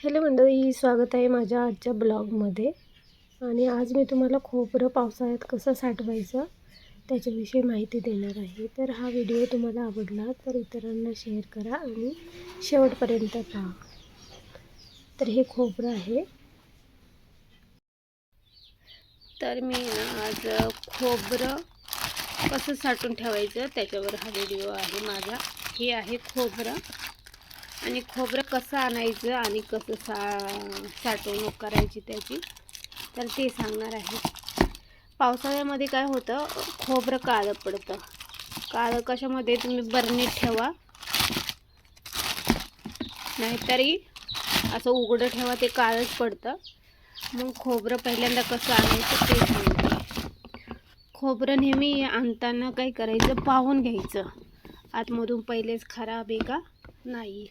Hello मंडळी स्वागत आहे माझ्या आजच्या ब्लॉगमध्ये. आणि आज मी तुम्हाला खोबरं पावसाळ्यात कसं साठवायचं त्याच्याविषयी माहिती देणार आहे. तर हा व्हिडिओ तुम्हाला आवडला तर इतरांना शेअर करा आणि शेवटपर्यंत पहा. तर हे खोबरं आहे. तर मी ना आज खोबरं कसं साठवून ठेवायचं त्याच्यावर हा व्हिडिओ आहे माझा. हे आहे खोबरं. आणि खोबरं कसं आणायचं आणि कसं सा साठवणूक करायची त्याची तर ते सांगणार आहे. पावसाळ्यामध्ये काय होतं खोबरं काळं पडतं. काळं कशामध्ये? तुम्ही बरणीत ठेवा. नाहीतरी असं उघडं ठेवा ते काळंच पडतं. मग खोबरं पहिल्यांदा कसं आणायचं ते सांगते खोबरं नेहमी आणताना काय करायचं? पाहून घ्यायचं. आतमधून पहिलेच खराब आहे का? नाही.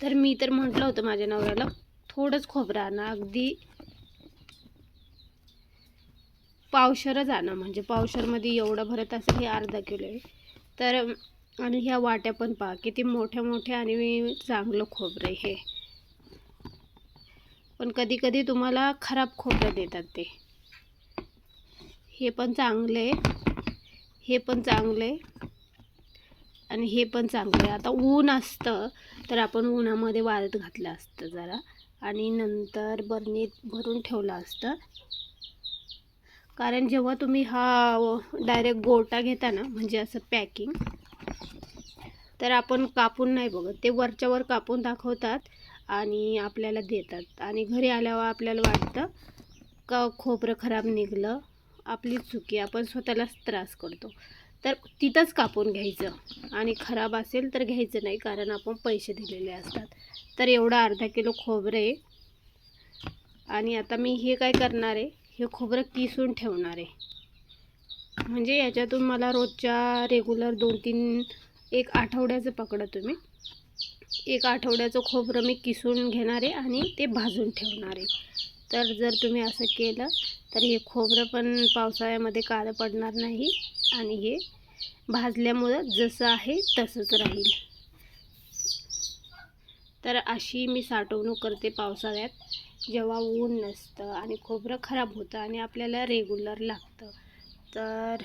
तर मी तर म्हटलं होतं माझ्या नवऱ्याला थोडंच खोबरं आणा अगदी पावशरच आणा म्हणजे पावशरमध्ये एवढं भरत असेल हे अर्धा किलो आहे. तर आणि ह्या वाट्या पण पहा किती मोठ्या मोठ्या आणि चांगलं खोबरं आहे हे. पण कधी कधी तुम्हाला खराब खोबरं देतात ते. हे पण चांगले हे पण चांगले आणि हे पण चांगलं आहे. आता ऊन असतं तर आपण उन्हामध्ये वाळत घातलं असतं जरा. आणि नंतर बरणीत भरून ठेवलं असतं. कारण जेव्हा तुम्ही हा डायरेक्ट गोटा घेता ना म्हणजे असं पॅकिंग तर आपण कापून नाही बघत. ते वरच्यावर कापून दाखवतात आणि आपल्याला देतात. आणि घरी आल्यावर आपल्याला वाटतं का खोबरं खराब निघलं. आपली चुकी. आपण स्वतःलाच त्रास करतो. तर तिथंच कापून घ्यायचं. आणि खराब असेल तर घ्यायचं नाही कारण आपण पैसे दिलेले असतात. तर एवढं अर्धा किलो खोबरं आहे. आणि आता मी हे काय करणार आहे? हे खोबरं किसून ठेवणार आहे. म्हणजे याच्यातून मला रोजच्या रेग्युलर दोन तीन एक आठवड्याचं पकडा तुम्ही. एक आठवड्याचं खोबरं मी किसून घेणार आहे आणि ते भाजून ठेवणार आहे. तर जर तुम्ही असं केलं तर हे खोबरं पण पावसाळ्यामध्ये काळं पडणार नाही. आणि हे भाजल्यामुळं जसं आहे तसंच राहील. तर अशी मी साठवणूक करते पावसाळ्यात. जेव्हा ऊन नसतं आणि खोबरं खराब होतं आणि आपल्याला रेग्युलर लागतं. तर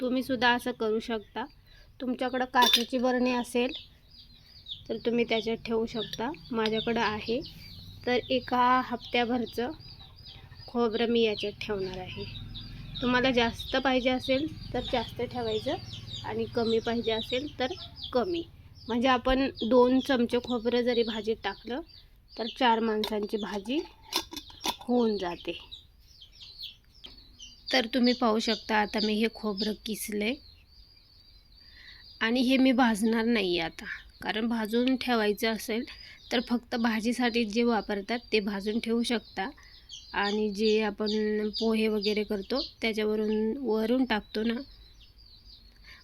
तुम्हीसुद्धा असं करू शकता. तुमच्याकडं काचेची बरणी असेल तर तुम्ही त्याच्यात ठेवू शकता. माझ्याकडं आहे. तर एका हप्त्याभरचं खोबरं मी याच्यात ठेवणार आहे. तुम्हाला जास्त पाहिजे असेल तर जास्त ठेवायचं आणि कमी पाहिजे असेल तर कमी. म्हणजे आपण दोन चमचे खोबरं जरी भाजीत टाकलं तर चार माणसांची भाजी होऊन जाते. तर तुम्ही पाहू शकता आता मी हे खोबरं किसले आणि हे मी भाजणार नाही आता. कारण भाजून ठेवायचं असेल तर फक्त भाजीसाठी जे वापरतात ते भाजून ठेवू शकता. आणि जे आपण पोहे वगैरे करतो त्याच्यावरून वरून टाकतो ना.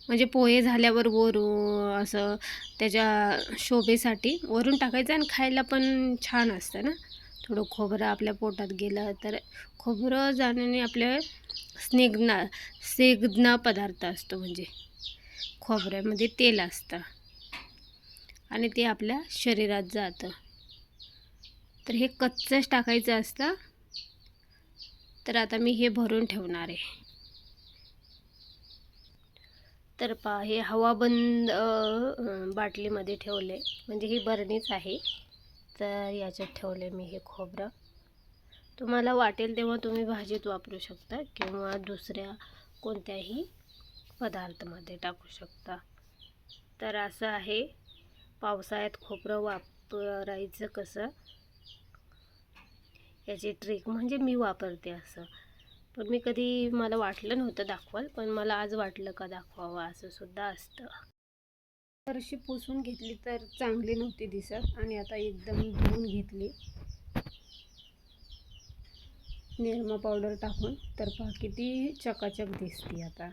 म्हणजे पोहे झाल्यावर वरून असं त्याच्या शोभेसाठी वरून टाकायचं आणि खायला पण छान असतं ना. थोडं खोबरं आपल्या पोटात गेलं तर खोबरं जाण्याने आपल्या स्निग्ना स्निग्ध पदार्थ असतो म्हणजे खोबऱ्यामध्ये तेल असतं. आणि ते आपल्या शरीरात जातं. तर हे कच्चंच टाकायचं असतं. तर आता मी हे भरून ठेवणार आहे. तर पहा हे हवाबंद बाटलीमध्ये ठेवले. म्हणजे ही बरणीच आहे. तर याच्यात ठेवले मी हे खोबरं. तुम्हाला वाटेल तेव्हा तुम्ही भाजीत वापरू शकता किंवा दुसऱ्या कोणत्याही पदार्थामध्ये टाकू शकता. तर असं आहे. पावसाळ्यात खोबरं वापरायचं कसं? याची ट्रिक म्हणजे मी वापरते असं. पण मी कधी मला वाटलं नव्हतं दाखवाल पण मला आज वाटलं का दाखवावं असं सुद्धा असतं. फरशी पुसून घेतली तर चांगली नव्हती दिसत आणि आता एकदम धुवून घेतली. निरमा पावडर टाकून तर पहा किती चकाचक दिसते आता.